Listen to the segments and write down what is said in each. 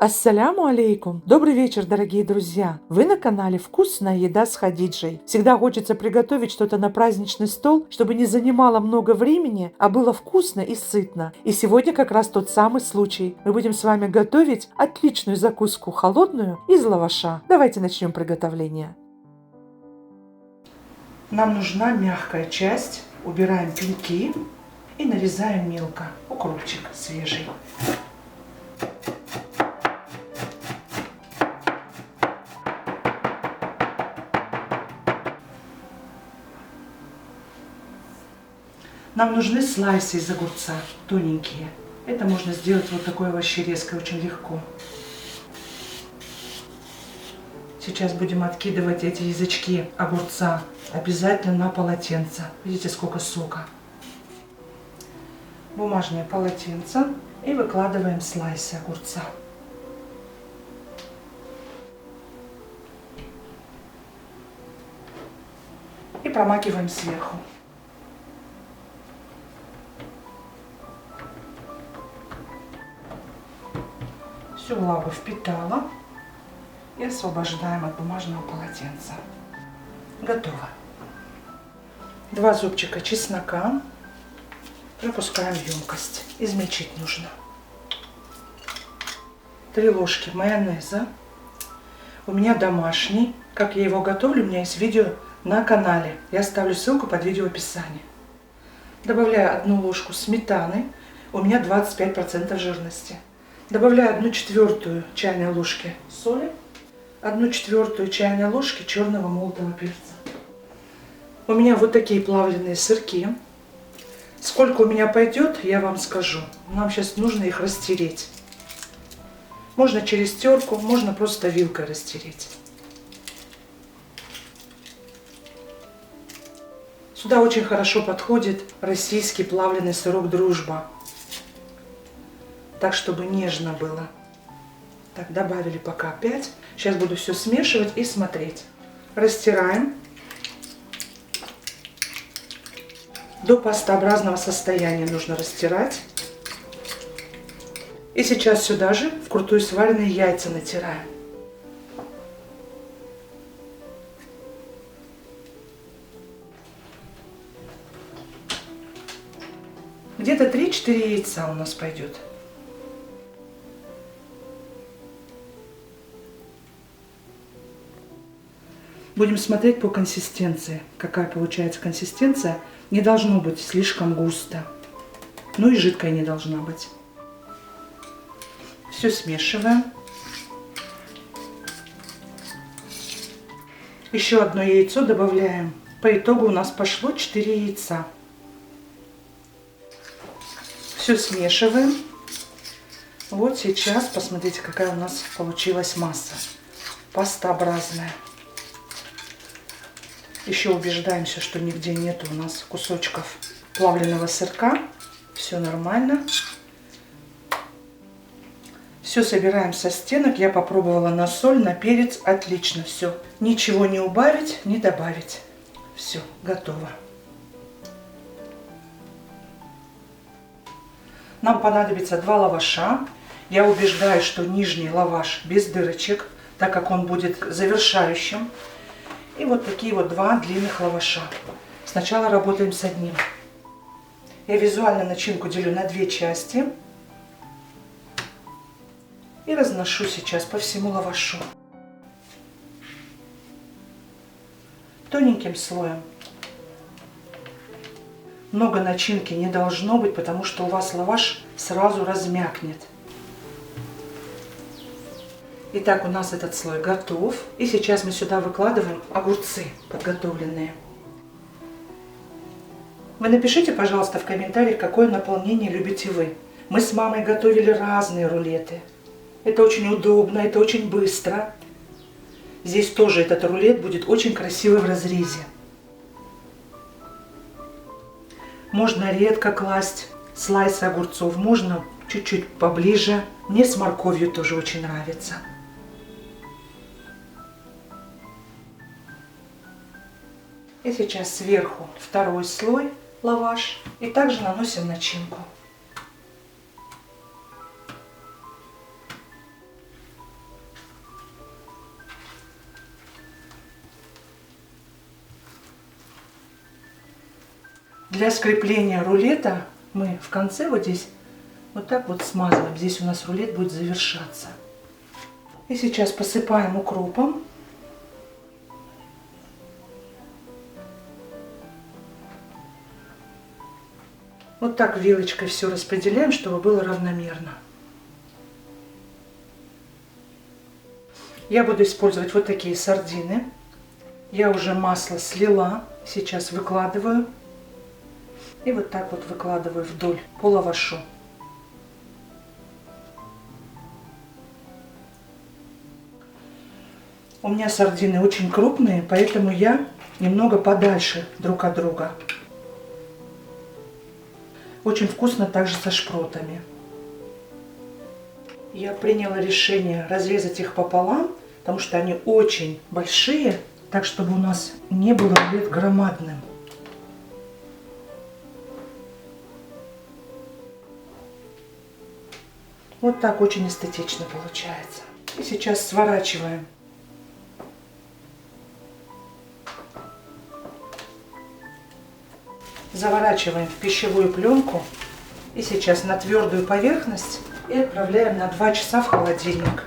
Ассаляму алейкум! Добрый вечер, дорогие друзья! Вы на канале «Вкусная еда с Хадиджей». Всегда хочется приготовить что-то на праздничный стол, чтобы не занимало много времени, а было вкусно и сытно. И сегодня как раз тот самый случай. Мы будем с вами готовить отличную закуску холодную из лаваша. Давайте начнем приготовление. Нам нужна мягкая часть. Убираем пеньки и нарезаем мелко. Укропчик свежий. Нам нужны слайсы из огурца, тоненькие. Это можно сделать вот такой овощерезкой очень легко. Сейчас будем откидывать эти язычки огурца обязательно на полотенце. Видите, сколько сока. Бумажное полотенце и выкладываем слайсы огурца. И промакиваем сверху. Всю влагу впитала и освобождаем от бумажного полотенца. Готово. Два зубчика чеснока пропускаем в емкость. Измельчить нужно. Три ложки майонеза. У меня домашний. Как я его готовлю, у меня есть видео на канале. Я оставлю ссылку под видео в описании. Добавляю одну ложку сметаны. У меня 25% жирности. Добавляю одну четвертую чайной ложки соли, одну четвертую чайной ложки черного молотого перца. У меня вот такие плавленые сырки. Сколько у меня пойдет, я вам скажу. Нам сейчас нужно их растереть. Можно через терку, можно просто вилкой растереть. Сюда очень хорошо подходит российский плавленый сырок «Дружба» так, чтобы нежно было. Так, добавили пока 5. Сейчас буду все смешивать и смотреть. Растираем до пастообразного состояния нужно растирать. И сейчас сюда же вкрутую сваренные яйца натираем. Где-то 3-4 яйца у нас пойдет. Будем смотреть по консистенции, какая получается консистенция. Не должно быть слишком густо. Ну и жидкая не должна быть. Все смешиваем. Еще одно яйцо добавляем. По итогу у нас пошло 4 яйца. Все смешиваем. Вот сейчас посмотрите, какая у нас получилась масса. Пастообразная. Еще убеждаемся, что нигде нет у нас кусочков плавленного сырка. Все нормально. Все собираем со стенок. Я попробовала на соль, на перец. Отлично все. Ничего не убавить, не добавить. Все, готово. Нам понадобится два лаваша. Я убеждаю, что нижний лаваш без дырочек, так как он будет завершающим. И вот такие вот два длинных лаваша. Сначала работаем с одним. Я визуально начинку делю на две части. И разношу сейчас по всему лавашу. Тоненьким слоем. Много начинки не должно быть, потому что у вас лаваш сразу размякнет. Итак, у нас этот слой готов. И сейчас мы сюда выкладываем огурцы подготовленные. Вы напишите, пожалуйста, в комментариях, какое наполнение любите вы. Мы с мамой готовили разные рулеты. Это очень удобно, это очень быстро. Здесь тоже этот рулет будет очень красивый в разрезе. Можно редко класть слайсы огурцов, можно чуть-чуть поближе. Мне с морковью тоже очень нравится. И сейчас сверху второй слой лаваш. И также наносим начинку. Для скрепления рулета мы в конце вот здесь вот так вот смазываем. Здесь у нас рулет будет завершаться. И сейчас посыпаем укропом. Вот так вилочкой все распределяем, чтобы было равномерно. Я буду использовать вот такие сардины. Я уже масло слила. Сейчас выкладываю. И вот так вот выкладываю вдоль по лавашу. У меня сардины очень крупные, поэтому я немного подальше друг от друга. Очень вкусно также со шпротами. Я приняла решение разрезать их пополам, потому что они очень большие, так чтобы у нас не было рулет громадным. Вот так очень эстетично получается. И сейчас сворачиваем заворачиваем в пищевую пленку и сейчас на твердую поверхность и отправляем на 2 часа в холодильник.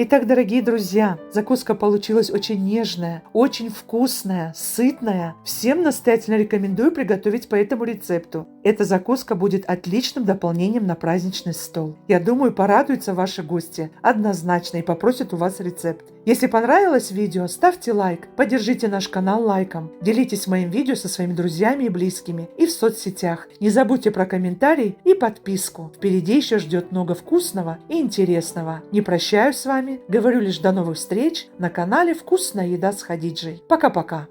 Итак, дорогие друзья, закуска получилась очень нежная, очень вкусная, сытная. Всем настоятельно рекомендую приготовить по этому рецепту. Эта закуска будет отличным дополнением на праздничный стол. Я думаю, порадуются ваши гости однозначно и попросят у вас рецепт. Если понравилось видео, ставьте лайк, поддержите наш канал лайком, делитесь моим видео со своими друзьями и близкими и в соцсетях. Не забудьте про комментарий и подписку. Впереди еще ждет много вкусного и интересного. Не прощаюсь с вами, говорю лишь до новых встреч на канале «Вкусная еда с Хадиджей». Пока-пока!